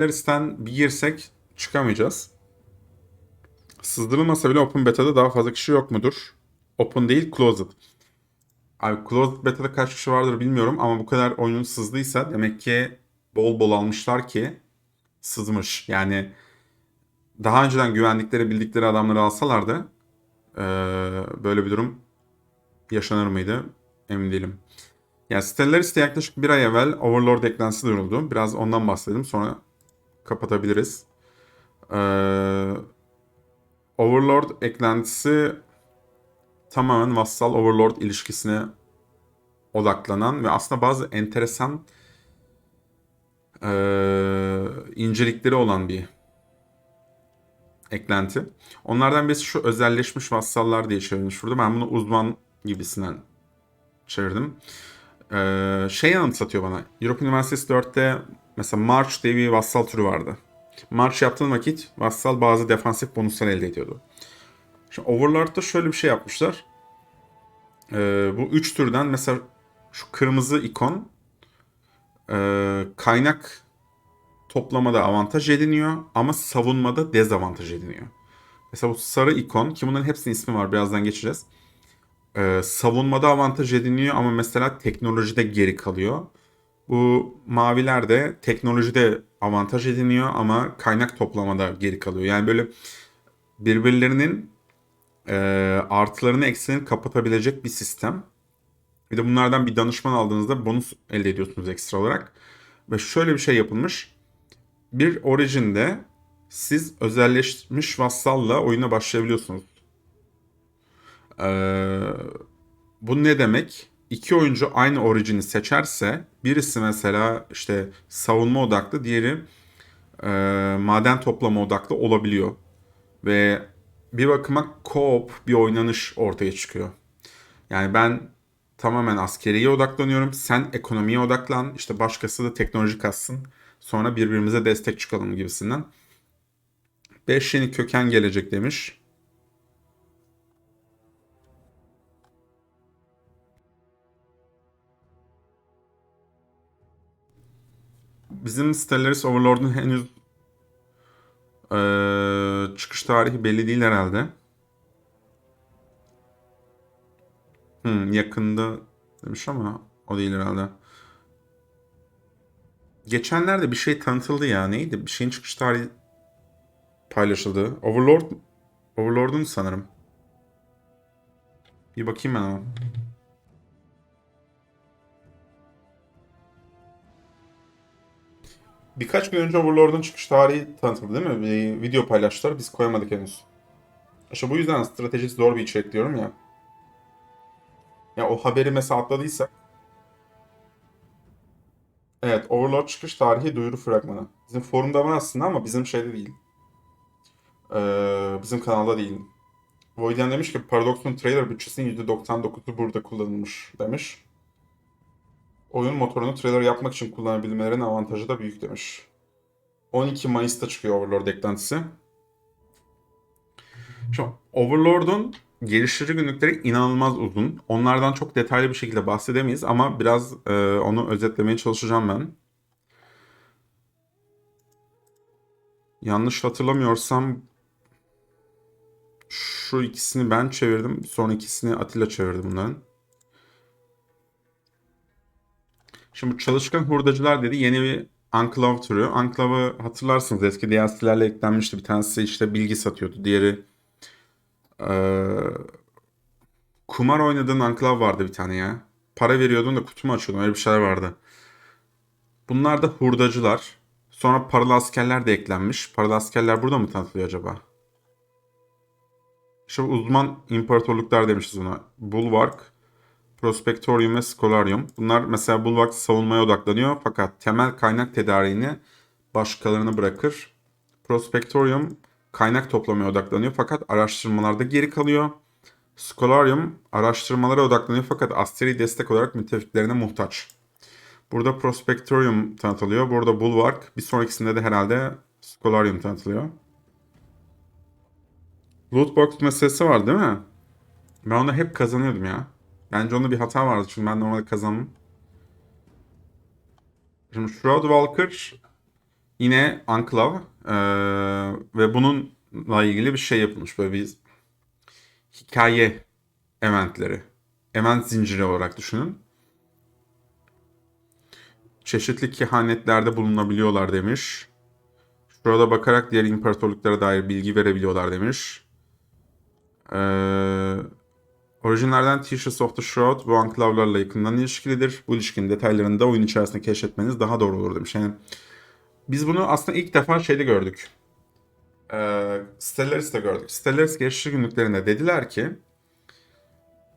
Stellaris'ten bir girsek çıkamayacağız. Sızdırılmasa bile Open Beta'da daha fazla kişi yok mudur? Open değil, Closed. Abi Closed Beta'da kaç kişi vardır bilmiyorum ama bu kadar oyun sızdıysa demek ki bol bol almışlar ki sızmış. Yani daha önceden güvendikleri, bildikleri adamları alsalardı eee, böyle bir durum yaşanır mıydı? Emin değilim. Yani Stellaris'te yaklaşık bir ay evvel Overlord eklentisi duyuruldu. Biraz ondan bahsedelim sonra kapatabiliriz. Ee, Overlord eklentisi tamamen vassal Overlord ilişkisine odaklanan ve aslında bazı enteresan ee, incelikleri olan bir eklenti. Onlardan birisi şu özelleşmiş vassallar diye çevrilmiş burada. Ben bunu uzman gibisinden çevirdim. Ee, şey anımsatıyor bana. Europe Üniversitesi 4'te mesela March diye bir vassal türü vardı. March yaptığın vakit vassal bazı defansif bonuslar elde ediyordu. Şimdi Overlord'da şöyle bir şey yapmışlar. Ee, bu üç türden mesela şu kırmızı ikon e, kaynak toplamada avantaj ediniyor ama savunmada dezavantaj ediniyor. Mesela bu sarı ikon ki bunların hepsinin ismi var birazdan geçeceğiz. Ee, savunmada avantaj ediniyor ama mesela teknolojide geri kalıyor. Bu maviler de teknolojide avantaj ediniyor ama kaynak toplamada geri kalıyor. Yani böyle birbirlerinin e, artılarını eksilerini kapatabilecek bir sistem. Bir de bunlardan bir danışman aldığınızda bonus elde ediyorsunuz ekstra olarak. Ve şöyle bir şey yapılmış. Bir orijinde siz özelleşmiş vassalla oyuna başlayabiliyorsunuz. Ee, bu ne demek? İki oyuncu aynı orijini seçerse birisi mesela işte savunma odaklı, diğeri e, maden toplama odaklı olabiliyor. Ve bir bakıma co-op bir oynanış ortaya çıkıyor. Yani ben tamamen askeriye odaklanıyorum. Sen ekonomiye odaklan. işte başkası da teknoloji kassın. Sonra birbirimize destek çıkalım gibisinden. 5 yeni köken gelecek demiş. Bizim Stellaris Overlord'un henüz eee, çıkış tarihi belli değil herhalde. Hmm, yakında demiş ama o değil herhalde. Geçenlerde bir şey tanıtıldı ya. Neydi? Bir şeyin çıkış tarihi paylaşıldı. Overlord Overlord'un sanırım. Bir bakayım ben ama. Birkaç gün önce Overlord'un çıkış tarihi tanıtıldı değil mi? Bir video paylaştılar. Biz koyamadık henüz. İşte bu yüzden stratejisi zor bir içerik diyorum ya. Ya o haberi mesela atladıysak. Evet, Overlord çıkış tarihi duyuru fragmanı. Bizim forumda var aslında ama bizim şeyde değil. Ee, bizim kanalda değil. Voidian demiş ki Paradox'un trailer bütçesinin %99'u burada kullanılmış demiş. Oyun motorunu trailer yapmak için kullanabilmelerinin avantajı da büyük demiş. 12 Mayıs'ta çıkıyor Overlord eklentisi. Şu Overlord'un geliştirici günlükleri inanılmaz uzun. Onlardan çok detaylı bir şekilde bahsedemeyiz ama biraz e, onu özetlemeye çalışacağım ben. Yanlış hatırlamıyorsam şu ikisini ben çevirdim. Son ikisini Atilla çevirdi bunların. Şimdi bu çalışkan hurdacılar dedi yeni bir Enclave türü. Enclave'ı hatırlarsınız eski DLC'lerle eklenmişti. Bir tanesi işte bilgi satıyordu. Diğeri eee, kumar oynadığın Enclave vardı bir tane ya. Para veriyordun da kutu mu açıyordun öyle bir şeyler vardı. Bunlar da hurdacılar. Sonra paralı askerler de eklenmiş. Paralı askerler burada mı tanıtılıyor acaba? İşte uzman imparatorluklar demişiz buna. Bulwark, Prospektorium ve Scholarium. Bunlar mesela Bulwark savunmaya odaklanıyor fakat temel kaynak tedariğini başkalarına bırakır. Prospektorium kaynak toplamaya odaklanıyor fakat araştırmalarda geri kalıyor. Scholarium araştırmalara odaklanıyor fakat askeri destek olarak müttefiklerine muhtaç. Burada Prospektorium tanıtılıyor. Burada Bulwark. Bir sonrakisinde de herhalde Scholarium tanıtılıyor. Lootbox meselesi var değil mi? Ben onda hep kazanıyordum ya. Bence onda bir hata vardı çünkü ben normalde kazandım. Şimdi Shroudwalker Yine Anklav e, ve bununla ilgili bir şey yapılmış. Böyle bir hikaye eventleri. Event zinciri olarak düşünün. Çeşitli kehanetlerde bulunabiliyorlar demiş. Şurada bakarak diğer imparatorluklara dair bilgi verebiliyorlar demiş. Ee, orijinlerden Teachers of the Shroud bu anklavlarla yakından ilişkilidir. Bu ilişkinin detaylarını da oyun içerisinde keşfetmeniz daha doğru olur demiş. Yani biz bunu aslında ilk defa şeyde gördük. Ee, Stellaris'te gördük. Stellaris geçici günlüklerinde dediler ki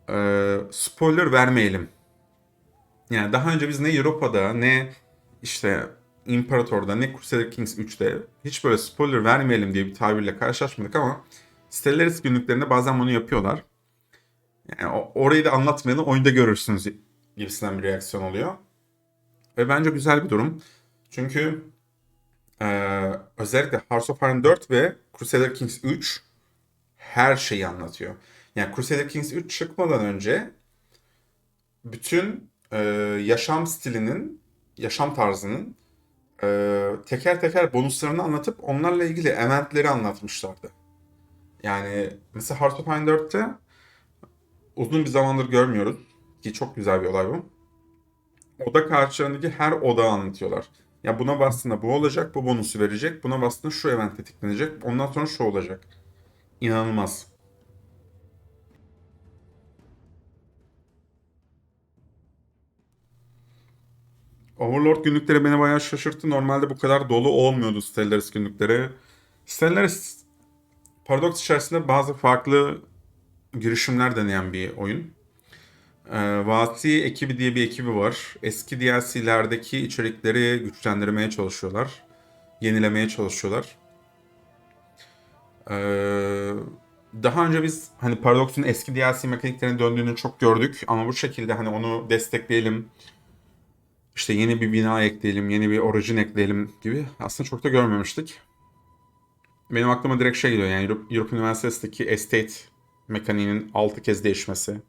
e, spoiler vermeyelim. Yani daha önce biz ne Europa'da ne işte İmparator'da ne Crusader Kings 3'te hiç böyle spoiler vermeyelim diye bir tabirle karşılaşmadık ama Stellaris günlüklerinde bazen bunu yapıyorlar. Yani orayı da anlatmayalım oyunda görürsünüz gibisinden bir reaksiyon oluyor. Ve bence güzel bir durum. Çünkü eee, özellikle Hearts of Iron 4 ve Crusader Kings 3 her şeyi anlatıyor. Yani Crusader Kings 3 çıkmadan önce bütün eee, yaşam stilinin, yaşam tarzının eee, teker teker bonuslarını anlatıp onlarla ilgili eventleri anlatmışlardı. Yani mesela Hearts of Iron 4'te uzun bir zamandır görmüyoruz. Ki çok güzel bir olay bu. Oda karşılarındaki her odağı anlatıyorlar. Ya buna bastığında bu olacak, bu bonusu verecek. Buna bastığında şu event tetiklenecek. Ondan sonra şu olacak. İnanılmaz. Overlord günlükleri beni bayağı şaşırttı. Normalde bu kadar dolu olmuyordu Stellaris günlükleri. Stellaris Paradox içerisinde bazı farklı girişimler deneyen bir oyun. Ee, Vati ekibi diye bir ekibi var. Eski DLC'lerdeki içerikleri güçlendirmeye çalışıyorlar. Yenilemeye çalışıyorlar. Ee, daha önce biz hani Paradox'un eski DLC mekaniklerine döndüğünü çok gördük ama bu şekilde hani onu destekleyelim. işte yeni bir bina ekleyelim, yeni bir origin ekleyelim gibi aslında çok da görmemiştik. Benim aklıma direkt şey geliyor yani Europe, Europe University'deki estate mekaniğinin 6 kez değişmesi.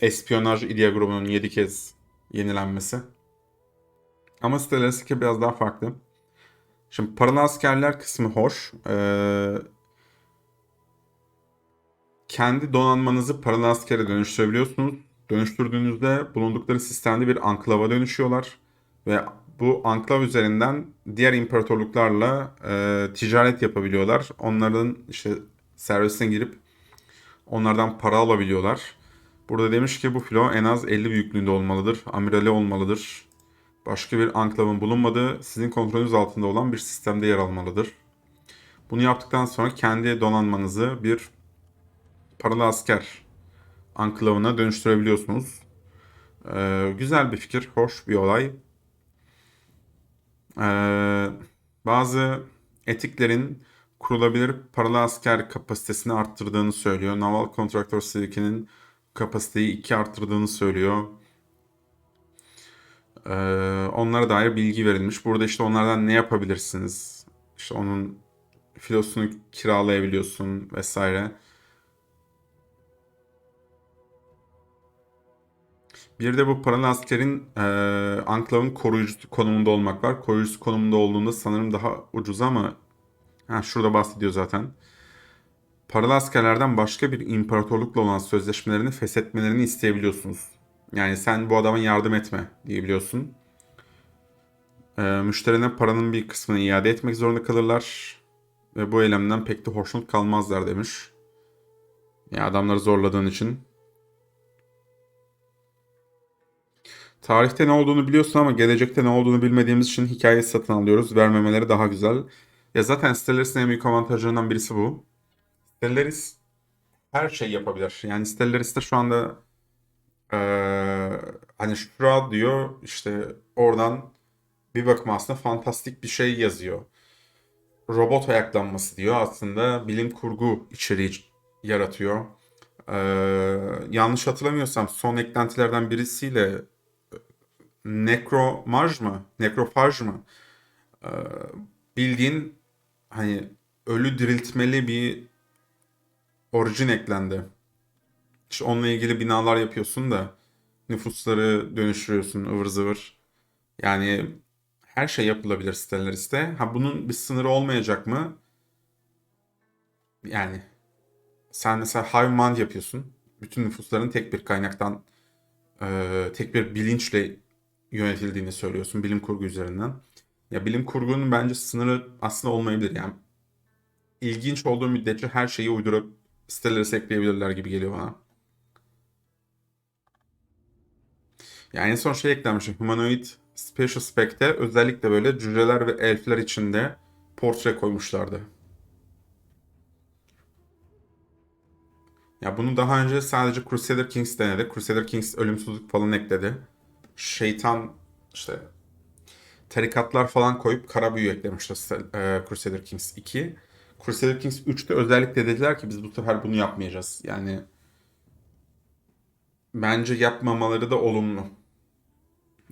Espiyonaj idea grubunun 7 kez yenilenmesi. Ama Stellaris'teki biraz daha farklı. Şimdi paralı askerler kısmı hoş. Ee, kendi donanmanızı paralı askere dönüştürebiliyorsunuz. Dönüştürdüğünüzde bulundukları sistemde bir anklava dönüşüyorlar. Ve bu anklav üzerinden diğer imparatorluklarla e, ticaret yapabiliyorlar. Onların işte servisine girip onlardan para alabiliyorlar. Burada demiş ki bu filo en az 50 büyüklüğünde olmalıdır. Amirali olmalıdır. Başka bir anklavın bulunmadığı, sizin kontrolünüz altında olan bir sistemde yer almalıdır. Bunu yaptıktan sonra kendi donanmanızı bir paralı asker anklavına dönüştürebiliyorsunuz. Ee, güzel bir fikir, hoş bir olay. Ee, bazı etiklerin kurulabilir paralı asker kapasitesini arttırdığını söylüyor. Naval Contractor Silke'nin kapasiteyi 2 arttırdığını söylüyor. Ee, onlara dair bilgi verilmiş. Burada işte onlardan ne yapabilirsiniz? İşte onun filosunu kiralayabiliyorsun vesaire. Bir de bu paralı askerin e, Anklav'ın koruyucusu konumunda olmak var. Koruyucusu konumunda olduğunda sanırım daha ucuz ama ha, şurada bahsediyor zaten. Paralı askerlerden başka bir imparatorlukla olan sözleşmelerini feshetmelerini isteyebiliyorsunuz. Yani sen bu adama yardım etme diyebiliyorsun. E, müşterine paranın bir kısmını iade etmek zorunda kalırlar. Ve bu eylemden pek de hoşnut kalmazlar demiş. Ya adamları zorladığın için. Tarihte ne olduğunu biliyorsun ama gelecekte ne olduğunu bilmediğimiz için hikayeyi satın alıyoruz. Vermemeleri daha güzel. Ya zaten Stellaris'in en büyük avantajlarından birisi bu. Stellaris her şey yapabilir. Yani Stellaris'te şu anda eee, hani şura diyor işte oradan bir bakıma aslında fantastik bir şey yazıyor. Robot ayaklanması diyor aslında bilim kurgu içeriği yaratıyor. Eee, yanlış hatırlamıyorsam son eklentilerden birisiyle Nekromaj mı? Nekrofaj mı? Ee, bildiğin hani ölü diriltmeli bir orijin eklendi. İşte onunla ilgili binalar yapıyorsun da nüfusları dönüştürüyorsun ıvır zıvır. Yani her şey yapılabilir Stellaris'te. Ha bunun bir sınırı olmayacak mı? Yani sen mesela Hive Mind yapıyorsun. Bütün nüfusların tek bir kaynaktan e, tek bir bilinçle yönetildiğini söylüyorsun bilim kurgu üzerinden. Ya bilim kurgunun bence sınırı aslında olmayabilir. Yani ilginç olduğu müddetçe her şeyi uydurup Stellaris'e ekleyebilirler gibi geliyor bana. Yani en son şey eklenmiş. Humanoid Special Spec'te özellikle böyle cüceler ve elfler içinde portre koymuşlardı. Ya bunu daha önce sadece Crusader Kings denedi. Crusader Kings ölümsüzlük falan ekledi. Şeytan işte tarikatlar falan koyup kara büyü eklemişler e, Crusader Kings 2. Crusader Kings 3'te özellikle dediler ki biz bu sefer bunu yapmayacağız. Yani bence yapmamaları da olumlu.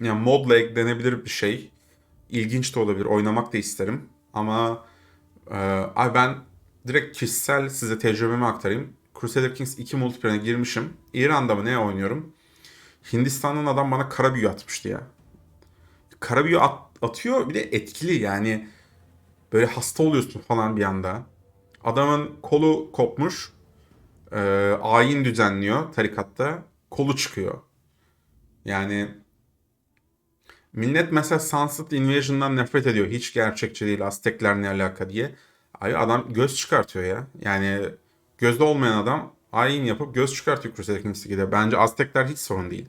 Yani modla eklenebilir bir şey. İlginç de olabilir. Oynamak da isterim. Ama e, ay ben direkt kişisel size tecrübemi aktarayım. Crusader Kings 2 multiplayer'ine girmişim. İran'da mı ne oynuyorum? Hindistan'dan adam bana kara büyü atmıştı ya. Kara büyü at, atıyor bir de etkili yani. Böyle hasta oluyorsun falan bir anda. Adamın kolu kopmuş. E, ayin düzenliyor tarikatta. Kolu çıkıyor. Yani millet mesela Sunset Invasion'dan nefret ediyor. Hiç gerçekçi değil. Aztekler ne alaka diye. Ay adam göz çıkartıyor ya. Yani gözde olmayan adam ayin yapıp göz çıkartıyor Crusader Kings 2'de. Bence Aztekler hiç sorun değil.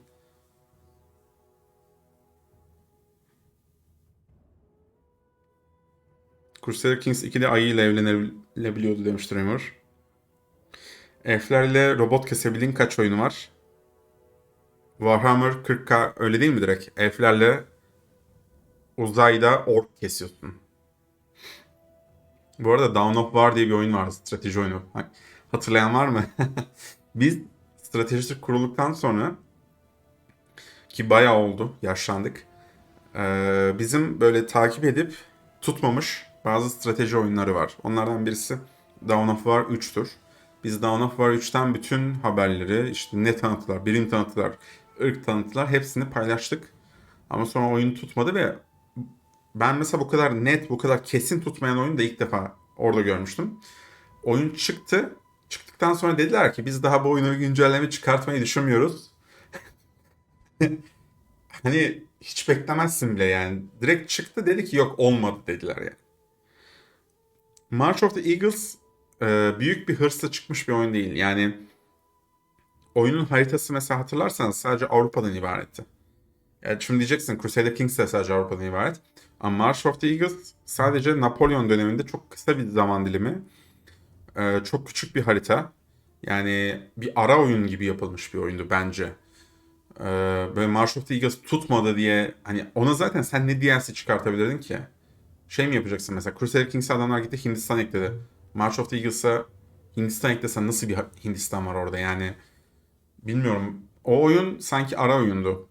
Crusader Kings 2'de ayıyla evlenebiliyordu demiş Tremor. Elflerle robot kesebildiğin kaç oyunu var? Warhammer 40k öyle değil mi direkt? Elflerle uzayda ork kesiyorsun. Bu arada Dawn of War diye bir oyun var. Strateji oyunu. Hatırlayan var mı? Biz stratejisi kurulduktan sonra ki bayağı oldu. Yaşlandık. Bizim böyle takip edip tutmamış bazı strateji oyunları var. Onlardan birisi Dawn of War 3'tür. Biz Dawn of War 3'ten bütün haberleri, işte ne tanıtılar, birim tanıtılar, ırk tanıtılar hepsini paylaştık. Ama sonra oyun tutmadı ve ben mesela bu kadar net, bu kadar kesin tutmayan oyunu da ilk defa orada görmüştüm. Oyun çıktı. Çıktıktan sonra dediler ki biz daha bu oyunu güncelleme çıkartmayı düşünmüyoruz. hani hiç beklemezsin bile yani. Direkt çıktı dedi ki yok olmadı dediler yani. March of the Eagles e, büyük bir hırsla çıkmış bir oyun değil. Yani oyunun haritası mesela hatırlarsanız sadece Avrupa'dan ibaretti. Yani şimdi diyeceksin Crusader Kings de sadece Avrupa'dan ibaret. Ama March of the Eagles sadece Napolyon döneminde çok kısa bir zaman dilimi. E, çok küçük bir harita. Yani bir ara oyun gibi yapılmış bir oyundu bence. E, böyle March of the Eagles tutmadı diye hani ona zaten sen ne DLC çıkartabilirdin ki? Şey mi yapacaksın mesela Crusader Kings adamlar gitti Hindistan ekledi. March of the Eagles'a Hindistan eklesen nasıl bir Hindistan var orada yani bilmiyorum. O oyun sanki ara oyundu.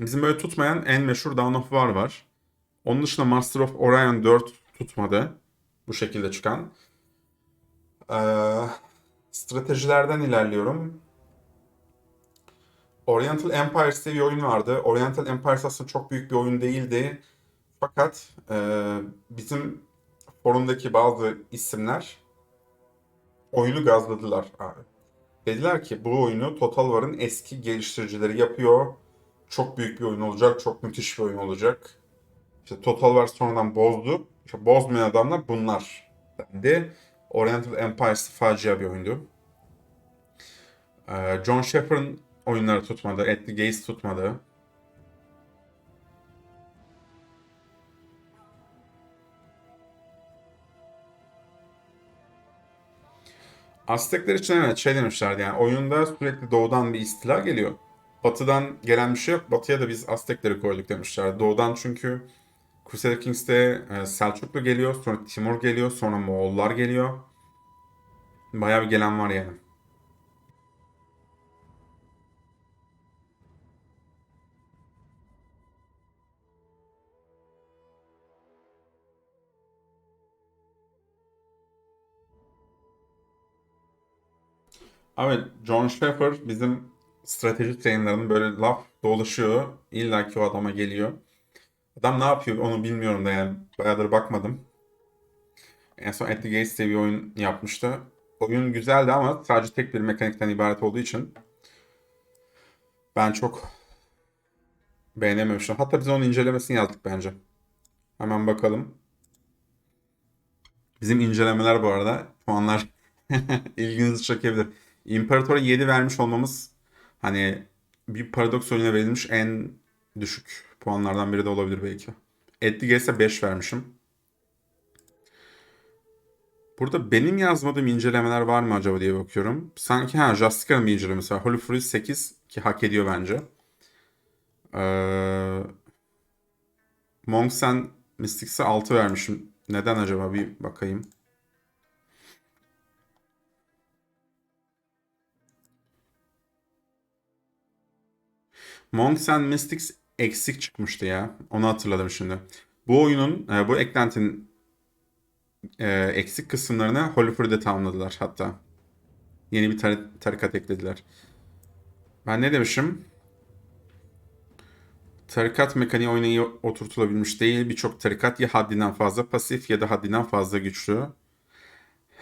Bizim böyle tutmayan en meşhur Dawn of War var. Onun dışında Master of Orion 4 tutmadı. Bu şekilde çıkan. Ee, stratejilerden ilerliyorum. Oriental Empires diye bir oyun vardı. Oriental Empires aslında çok büyük bir oyun değildi. Fakat e, bizim forumdaki bazı isimler oyunu gazladılar abi. Dediler ki bu oyunu Total War'ın eski geliştiricileri yapıyor. Çok büyük bir oyun olacak, çok müthiş bir oyun olacak. İşte Total War sonradan bozdu. İşte bozmayan adamlar bunlar dendi. Oriental Empires facia bir oyundu. Ee, John Shepard'ın oyunları tutmadı. The Gates tutmadı. Aztekler için evet şey demişlerdi yani oyunda sürekli doğudan bir istila geliyor. Batıdan gelen bir şey yok. Batıya da biz Aztekleri koyduk demişler. Doğudan çünkü Crusader Kings'te e, Selçuklu geliyor, sonra Timur geliyor, sonra Moğollar geliyor. Bayağı bir gelen var yani. Evet, John Shepard bizim strateji yayınlarının böyle laf dolaşıyor. İlla ki o adama geliyor. Adam ne yapıyor onu bilmiyorum da yani. Bayağıdır bakmadım. En son At the Gates diye bir oyun yapmıştı. Oyun güzeldi ama sadece tek bir mekanikten ibaret olduğu için ben çok beğenememiştim. Hatta biz onun incelemesini yazdık bence. Hemen bakalım. Bizim incelemeler bu arada puanlar ilginizi çekebilir. İmparator'a 7 vermiş olmamız hani bir paradoks oyuna verilmiş en düşük puanlardan biri de olabilir belki. Edliges'e 5 vermişim. Burada benim yazmadığım incelemeler var mı acaba diye bakıyorum. Sanki ha Justica'nın bir incelemesi var. Holy Fury 8 ki hak ediyor bence. Ee, Monks and Mystics'e 6 vermişim. Neden acaba bir bakayım. Monks and Mystics eksik çıkmıştı ya. Onu hatırladım şimdi. Bu oyunun, e, bu eklentinin e, eksik kısımlarını Holy Fury'de tamamladılar hatta. Yeni bir tar- tarikat eklediler. Ben ne demişim? Tarikat mekaniği oyuna iyi oturtulabilmiş değil. Birçok tarikat ya haddinden fazla pasif ya da haddinden fazla güçlü.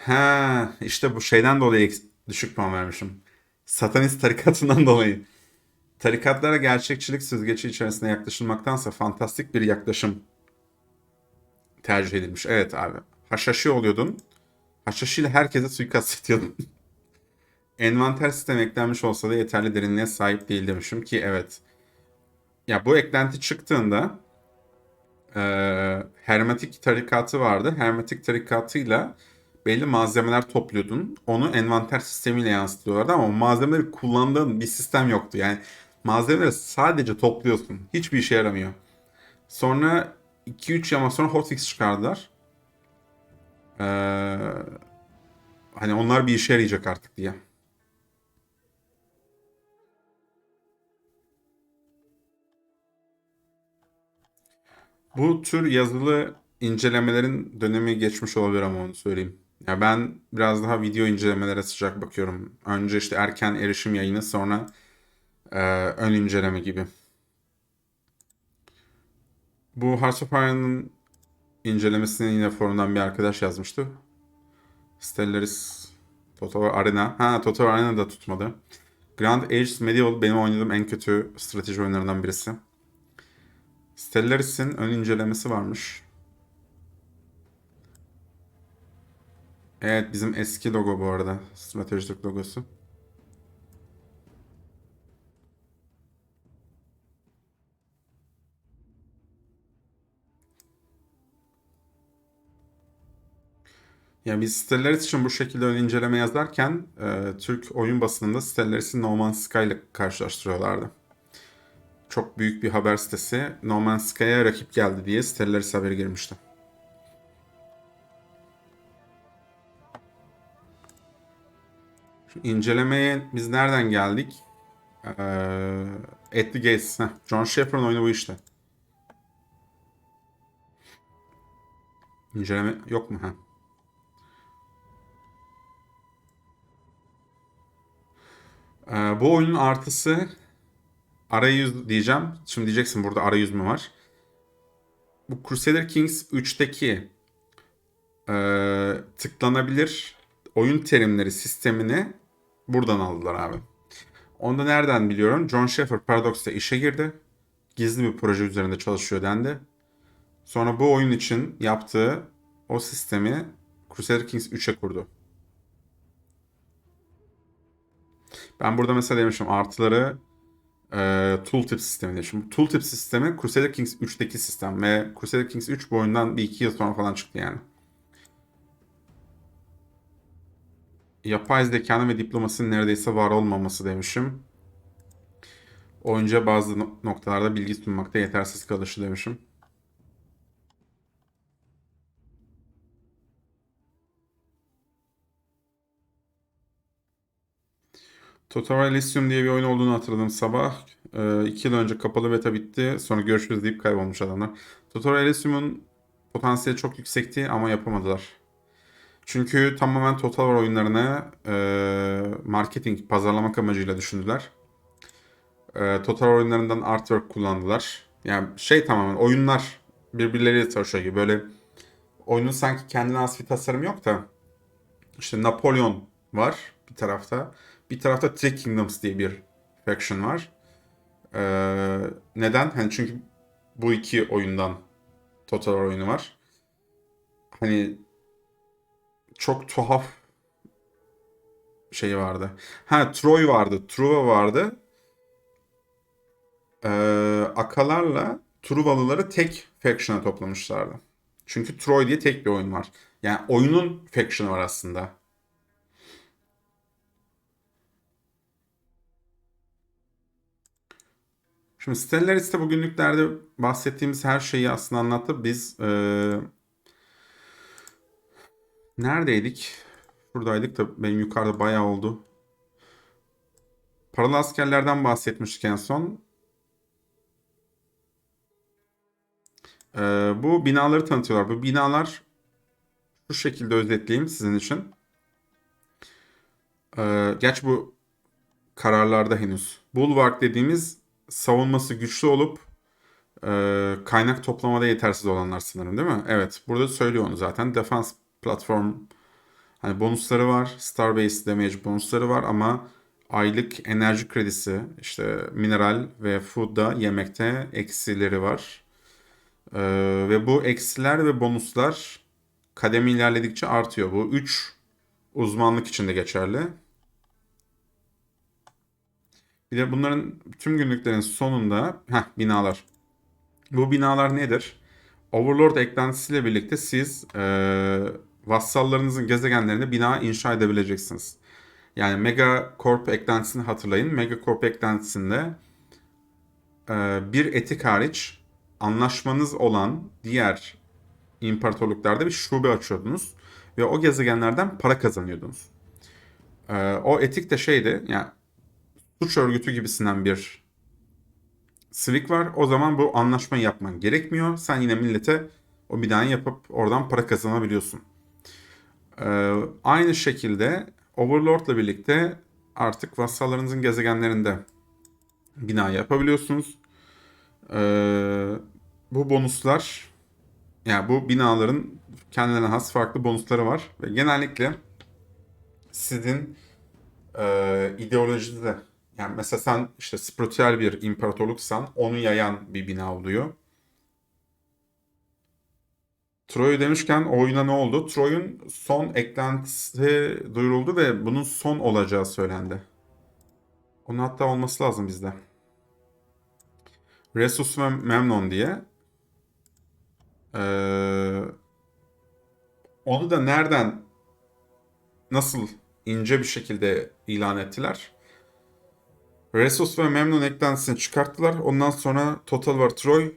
Ha, işte bu şeyden dolayı düşük puan vermişim. Satanist tarikatından dolayı. Tarikatlara gerçekçilik süzgeci içerisinde yaklaşılmaktansa fantastik bir yaklaşım tercih edilmiş. Evet abi. Haşhaşi oluyordun. Haşhaşi ile herkese suikast ediyordun. Envanter sistemi eklenmiş olsa da yeterli derinliğe sahip değil demişim ki evet. Ya bu eklenti çıktığında e, hermetik tarikatı vardı. Hermetik tarikatıyla belli malzemeler topluyordun. Onu envanter sistemiyle yansıtıyorlardı ama malzemeleri kullandığın bir sistem yoktu. Yani malzemeleri sadece topluyorsun. Hiçbir işe yaramıyor. Sonra 2-3 yama sonra hotfix çıkardılar. Ee, hani onlar bir işe yarayacak artık diye. Bu tür yazılı incelemelerin dönemi geçmiş olabilir ama onu söyleyeyim. Ya ben biraz daha video incelemelere sıcak bakıyorum. Önce işte erken erişim yayını sonra e, ön inceleme gibi. Bu Hearts of Iron'ın incelemesini yine forumdan bir arkadaş yazmıştı. Stellaris Total Arena. Ha Total Arena da tutmadı. Grand Ages Medieval benim oynadığım en kötü strateji oyunlarından birisi. Stellaris'in ön incelemesi varmış. Evet bizim eski logo bu arada. Stratejik logosu. Ya biz Stellaris için bu şekilde ön inceleme yazarken e, Türk oyun basınında Stellaris'i No Man's Sky ile karşılaştırıyorlardı. Çok büyük bir haber sitesi No Man's Sky'a rakip geldi diye Stellaris haberi girmişti. Şu incelemeye biz nereden geldik? Ee, At the Gates. Heh, John Sheffer'ın oyunu bu işte. İnceleme yok mu? Heh. Ee, bu oyunun artısı arayüz diyeceğim. Şimdi diyeceksin burada arayüz mü var? Bu Crusader Kings 3'teki e, tıklanabilir oyun terimleri sistemini buradan aldılar abi. Onu da nereden biliyorum? John Sheffer Paradox'ta işe girdi. Gizli bir proje üzerinde çalışıyor dendi. Sonra bu oyun için yaptığı o sistemi Crusader Kings 3'e kurdu. Ben burada mesela demişim artıları e, tooltip sistemi demişim. Bu Tooltip sistemi Crusader Kings 3'teki sistem ve Crusader Kings 3 bu oyundan bir iki yıl sonra falan çıktı yani. Yapay zekanın ve diplomasinin neredeyse var olmaması demişim. Oyuncuya bazı no- noktalarda bilgi sunmakta yetersiz kalışı demişim. Total Elysium diye bir oyun olduğunu hatırladım sabah. Ee, iki yıl önce kapalı beta bitti. Sonra görüşürüz deyip kaybolmuş adamlar. Total Elysium'un potansiyeli çok yüksekti ama yapamadılar. Çünkü tamamen Total War oyunlarını e, marketing, pazarlamak amacıyla düşündüler. E, Total War oyunlarından artwork kullandılar. Yani şey tamamen oyunlar birbirleriyle çalışıyor gibi. Böyle oyunun sanki kendine has bir tasarım yok da işte Napolyon var bir tarafta. Bir tarafta Three Kingdoms diye bir faction var. Ee, neden? Hani çünkü bu iki oyundan Total War oyunu var. Hani çok tuhaf şey vardı. Ha Troy vardı, Truva vardı. Ee, Akalarla Truvalıları tek faction'a toplamışlardı. Çünkü Troy diye tek bir oyun var. Yani oyunun faction'ı var aslında. Şimdi Stellaris'te bugünlüklerde bahsettiğimiz her şeyi aslında anlattı. Biz eee, neredeydik? Şuradaydık da benim yukarıda bayağı oldu. Paralı askerlerden bahsetmiştik en son. Eee, bu binaları tanıtıyorlar. Bu binalar şu şekilde özetleyeyim sizin için. Eee gerçi bu kararlarda henüz. Bulwark dediğimiz savunması güçlü olup e, kaynak toplamada yetersiz olanlar sanırım değil mi? Evet. Burada söylüyor onu zaten. Defense platform hani bonusları var. Starbase damage bonusları var ama aylık enerji kredisi işte mineral ve food'da yemekte eksileri var. E, ve bu eksiler ve bonuslar kademe ilerledikçe artıyor. Bu 3 uzmanlık için de geçerli. Bir de bunların tüm günlüklerin sonunda heh, binalar. Bu binalar nedir? Overlord eklentisiyle birlikte siz e, vassallarınızın gezegenlerinde bina inşa edebileceksiniz. Yani Mega Corp eklentisini hatırlayın. Mega Corp eklentisinde e, bir etik hariç anlaşmanız olan diğer imparatorluklarda bir şube açıyordunuz. Ve o gezegenlerden para kazanıyordunuz. E, o etik de şeydi, yani suç örgütü gibisinden bir sivik var. O zaman bu anlaşmayı yapman gerekmiyor. Sen yine millete o binayı yapıp oradan para kazanabiliyorsun. Ee, aynı şekilde Overlord'la birlikte artık vassallarınızın gezegenlerinde bina yapabiliyorsunuz. Ee, bu bonuslar yani bu binaların kendilerine has farklı bonusları var ve genellikle sizin e, ideolojide yani mesela sen işte spiritüel bir imparatorluksan onu yayan bir bina oluyor. Troy demişken oyuna ne oldu? Troy'un son eklentisi duyuruldu ve bunun son olacağı söylendi. Onun hatta olması lazım bizde. Resus ve Memnon diye. Ee, onu da nereden nasıl ince bir şekilde ilan ettiler? Resus ve Memnon eklentisini çıkarttılar. Ondan sonra Total War Troy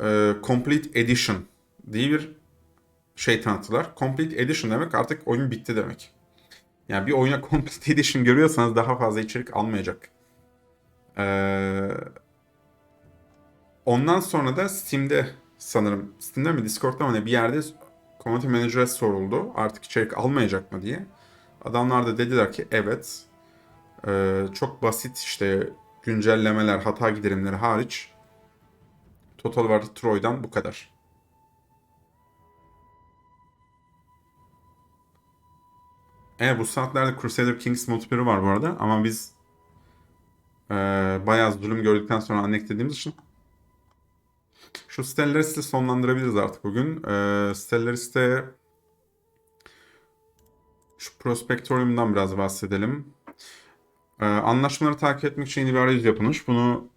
e, Complete Edition diye bir şey tanıttılar. Complete Edition demek artık oyun bitti demek. Yani bir oyuna Complete Edition görüyorsanız daha fazla içerik almayacak. Ee, ondan sonra da Steam'de sanırım Steam'de mi Discord'da mı ne bir yerde Community Manager'a soruldu. Artık içerik almayacak mı diye. Adamlar da dediler ki evet ee, çok basit işte güncellemeler, hata giderimleri hariç Total War Troy'dan bu kadar. Evet bu saatlerde Crusader Kings multiplayer'ı var bu arada ama biz e, bayağı zulüm gördükten sonra annek dediğimiz için şu Stellaris'i sonlandırabiliriz artık bugün. E, Stellaris'te şu Prospectorium'dan biraz bahsedelim. Ee, anlaşmaları takip etmek için yeni bir arayüz yapılmış. Bunu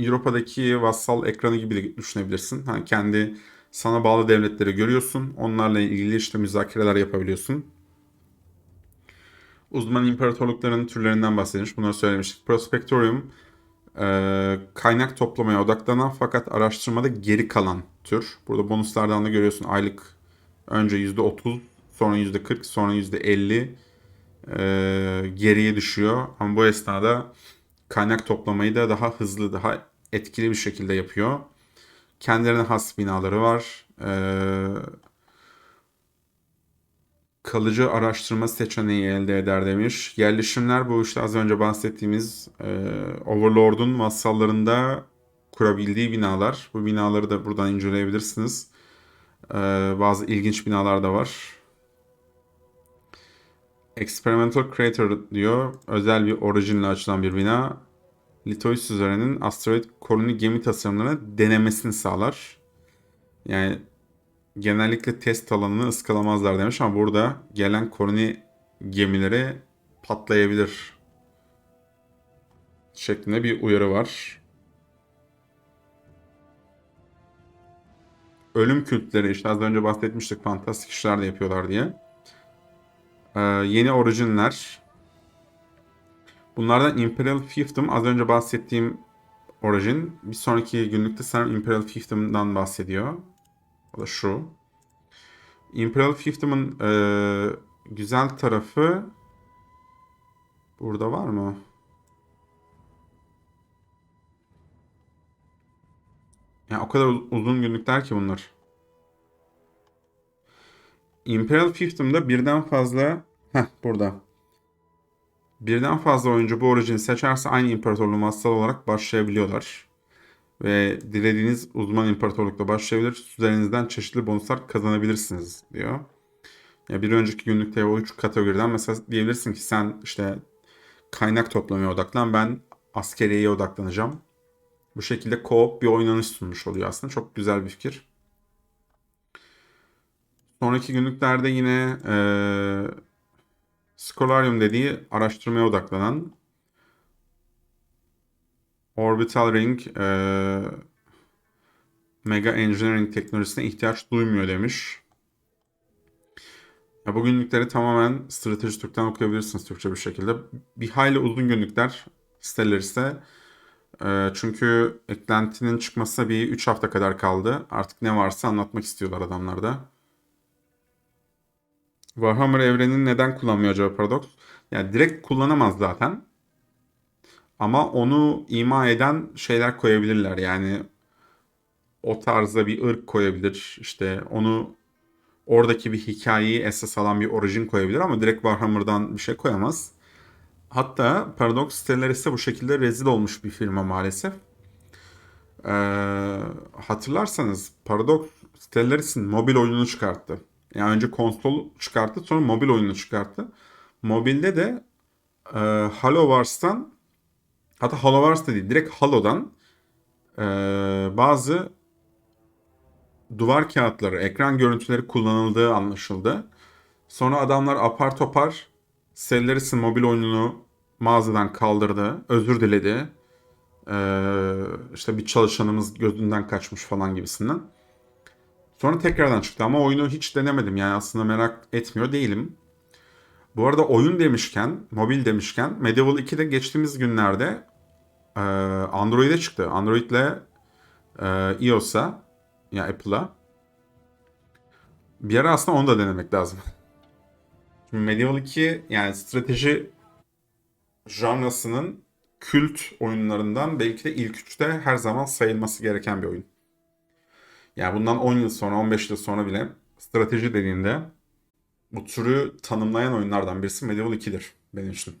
Avrupa'daki vassal ekranı gibi düşünebilirsin. Yani kendi sana bağlı devletleri görüyorsun. Onlarla ilgili işte müzakereler yapabiliyorsun. Uzman imparatorlukların türlerinden bahsedilmiş. Bunları söylemiştik. Prospectorium e, kaynak toplamaya odaklanan fakat araştırmada geri kalan tür. Burada bonuslardan da görüyorsun aylık önce %30 sonra %40 sonra %50 e, geriye düşüyor. Ama bu esnada kaynak toplamayı da daha hızlı, daha etkili bir şekilde yapıyor. Kendilerine has binaları var. E, kalıcı araştırma seçeneği elde eder demiş. Yerleşimler bu işte az önce bahsettiğimiz e, Overlord'un vassallarında kurabildiği binalar. Bu binaları da buradan inceleyebilirsiniz. Ee, bazı ilginç binalar da var. Experimental Crater diyor. Özel bir orijinle açılan bir bina. Litois üzerinin asteroid koloni gemi tasarımlarına denemesini sağlar. Yani genellikle test alanını ıskalamazlar demiş ama burada gelen koloni gemileri patlayabilir şeklinde bir uyarı var. Ölüm kültleri işte az önce bahsetmiştik fantastik işler de yapıyorlar diye. Ee, yeni orijinler. Bunlardan Imperial Fiefdom az önce bahsettiğim orijin. Bir sonraki günlükte sanırım Imperial Fiefdom'dan bahsediyor. O da şu. Imperial Fiefdom'un e, güzel tarafı burada var mı? Yani o kadar uz- uzun günlükler ki bunlar. Imperial Fiefdom'da birden fazla Heh burada. Birden fazla oyuncu bu orijini seçerse aynı imparatorluğun vassal olarak başlayabiliyorlar. Ve dilediğiniz uzman imparatorlukla başlayabilir. Üzerinizden çeşitli bonuslar kazanabilirsiniz diyor. Ya bir önceki günlükte o üç kategoriden mesela diyebilirsin ki sen işte kaynak toplamaya odaklan ben askeriyeye odaklanacağım. Bu şekilde co-op bir oynanış sunmuş oluyor aslında. Çok güzel bir fikir. Sonraki günlüklerde yine eee Scholarium dediği araştırmaya odaklanan Orbital Ring eee, Mega Engineering teknolojisine ihtiyaç duymuyor demiş. Ya bu günlükleri tamamen Strateji Türk'ten okuyabilirsiniz Türkçe bir şekilde. Bir hayli uzun günlükler siteler ise. Eee, çünkü eklentinin çıkmasına bir 3 hafta kadar kaldı. Artık ne varsa anlatmak istiyorlar adamlar da. Warhammer evrenini neden kullanmıyor acaba Paradox? Yani direkt kullanamaz zaten. Ama onu ima eden şeyler koyabilirler. Yani o tarzda bir ırk koyabilir. İşte onu oradaki bir hikayeyi esas alan bir orijin koyabilir ama direkt Warhammer'dan bir şey koyamaz. Hatta Paradox siteleri ise bu şekilde rezil olmuş bir firma maalesef. Ee, hatırlarsanız Paradox Stellaris'in mobil oyununu çıkarttı. Yani önce konsol çıkarttı sonra mobil oyunu çıkarttı. Mobilde de e, Halo Wars'tan hatta Halo Wars da değil direkt Halo'dan e, bazı duvar kağıtları, ekran görüntüleri kullanıldığı anlaşıldı. Sonra adamlar apar topar Stellaris'in mobil oyununu mağazadan kaldırdı, özür diledi. Ee, işte bir çalışanımız gözünden kaçmış falan gibisinden. Sonra tekrardan çıktı ama oyunu hiç denemedim yani aslında merak etmiyor değilim. Bu arada oyun demişken, mobil demişken Medieval 2'de geçtiğimiz günlerde e, Android'e çıktı. Android ile e, iOS'a ya Apple'a. Bir ara aslında onu da denemek lazım. Şimdi Medieval 2 yani strateji janrasının kült oyunlarından belki de ilk üçte her zaman sayılması gereken bir oyun. Yani bundan 10 yıl sonra, 15 yıl sonra bile strateji dediğinde bu türü tanımlayan oyunlardan birisi Medieval 2'dir benim için.